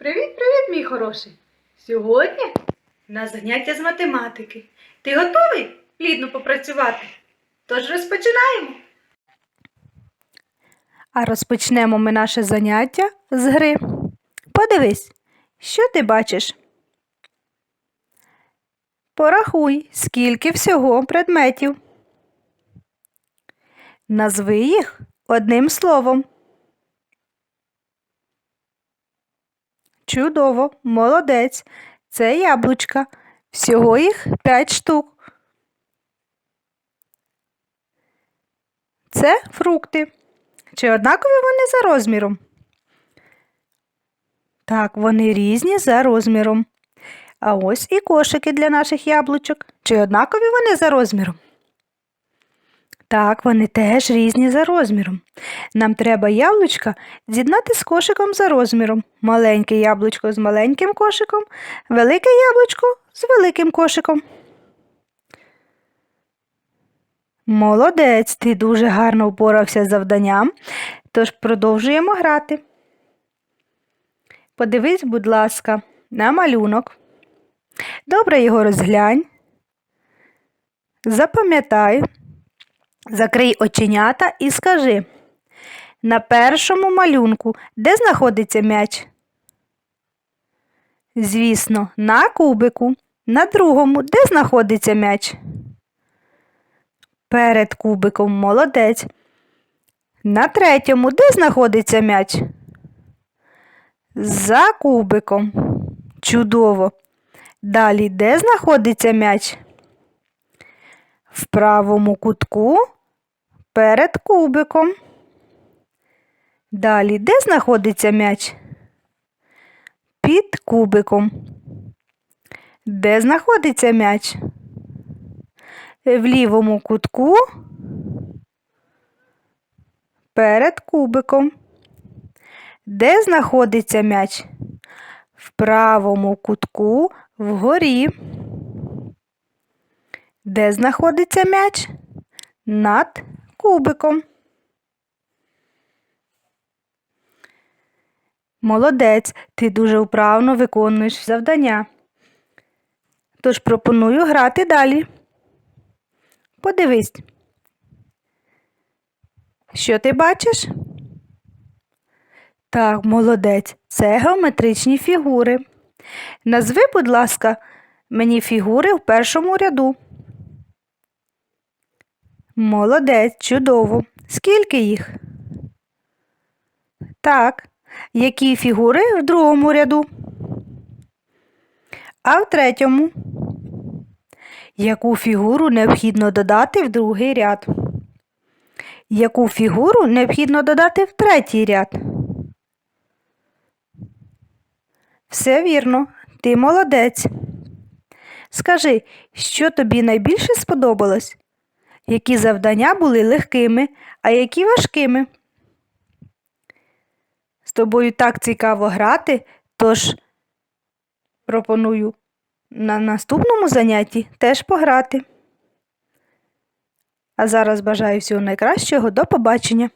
Привіт-привіт, мій хороший! Сьогодні у нас заняття з математики. Ти готовий плідно попрацювати? Тож розпочинаємо. А розпочнемо ми наше заняття з гри. Подивись, що ти бачиш? Порахуй, скільки всього предметів. Назви їх одним словом. Чудово, молодець. Це яблучка. Всього їх п'ять штук. Це фрукти. Чи однакові вони за розміром? Так, вони різні за розміром. А ось і кошики для наших яблучок. Чи однакові вони за розміром? Так, вони теж різні за розміром. Нам треба яблучка з'єднати з кошиком за розміром. Маленьке яблучко з маленьким кошиком, велике яблучко з великим кошиком. Молодець, ти дуже гарно впорався з завданням, тож продовжуємо грати. Подивись, будь ласка, на малюнок. Добре його розглянь. Запам'ятай. Закрий оченята і скажи. На першому малюнку де знаходиться м'яч? Звісно, на кубику. На другому де знаходиться м'яч? Перед кубиком молодець. На третьому де знаходиться м'яч? За кубиком. Чудово. Далі де знаходиться м'яч? В правому кутку перед кубиком. Далі де знаходиться м'яч? Під кубиком. Де знаходиться м'яч? В лівому кутку перед кубиком. Де знаходиться м'яч? В правому кутку вгорі. Де знаходиться м'яч? Над кубиком. Молодець, ти дуже вправно виконуєш завдання. Тож пропоную грати далі. Подивись. Що ти бачиш? Так, молодець, це геометричні фігури. Назви, будь ласка, мені фігури в першому ряду. Молодець, чудово. Скільки їх? Так. Які фігури в другому ряду? А в третьому? Яку фігуру необхідно додати в другий ряд? Яку фігуру необхідно додати в третій ряд? Все вірно, ти молодець. Скажи, що тобі найбільше сподобалось? Які завдання були легкими, а які важкими? З тобою так цікаво грати, тож пропоную на наступному занятті теж пограти. А зараз бажаю всього найкращого. До побачення!